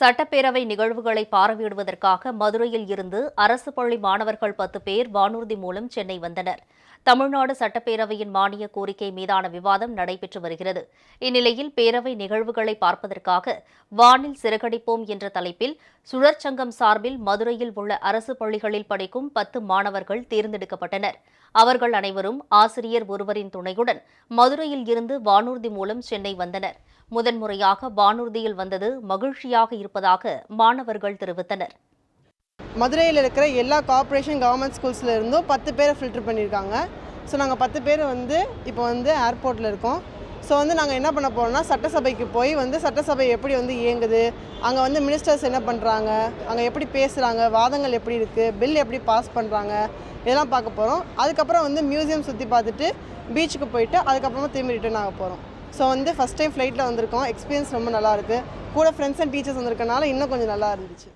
சட்டப்பேரவை நிகழ்வுகளை பார்வையிடுவதற்காக மதுரையில் இருந்து அரசு பள்ளி மாணவர்கள் பத்து பேர் வானூர்தி மூலம் சென்னை வந்தனர். தமிழ்நாடு சட்டப்பேரவையின் மானிய கோரிக்கை மீதான விவாதம் நடைபெற்று வருகிறது. இந்நிலையில் பேரவை நிகழ்வுகளை பார்ப்பதற்காக வானில் சிறகடிப்போம் என்ற தலைப்பில் சுழற்சங்கம் சார்பில் மதுரையில் உள்ள அரசு பள்ளிகளில் படிக்கும் பத்து மாணவர்கள் தேர்ந்தெடுக்கப்பட்டனர். அவர்கள் அனைவரும் ஆசிரியர் ஒருவரின் துணையுடன் மதுரையில் இருந்து வானூர்தி மூலம் சென்னை வந்தனர். முதன்முறையாக வானூர்தியில் வந்தது மகிழ்ச்சியாக இருப்பதாக மாணவர்கள் தெரிவித்தனர். மதுரையில் இருக்கிற எல்லா கார்ப்பரேஷன் கவர்மெண்ட் ஸ்கூல்ஸில் இருந்தும் பத்து பேரை ஃபில்டர் பண்ணியிருக்காங்க. ஸோ நாங்கள் பத்து பேர் வந்து இப்போ வந்து ஏர்போர்ட்டில் இருக்கோம். ஸோ வந்து நாங்கள் என்ன பண்ண போகிறோம்னா சட்டசபைக்கு போய் வந்து சட்டசபை எப்படி வந்து இயங்குது அங்கே வந்து மினிஸ்டர்ஸ் என்ன பண்ணுறாங்க அங்கே எப்படி பேசுகிறாங்க வாதங்கள் எப்படி இருக்குது பில் எப்படி பாஸ் பண்ணுறாங்க இதெல்லாம் பார்க்க போகிறோம் அதுக்கப்புறம் வந்து மியூசியம் சுற்றி பார்த்துட்டு பீச்சுக்கு போயிட்டு அதுக்கப்புறமா திரும்பி ரிட்டர்ன் ஆக போகிறோம் ஸோ வந்து ஃபஸ்ட் டைம் ஃப்ளைட்டில் வந்திருக்கோம். எக்ஸ்பீரியன்ஸ் ரொம்ப நல்லாயிருக்கு கூட ஃப்ரெண்ட்ஸ் அண்ட் டீச்சர்ஸ் வந்திருக்கனால இன்னும் கொஞ்சம் நல்லா இருந்துச்சு.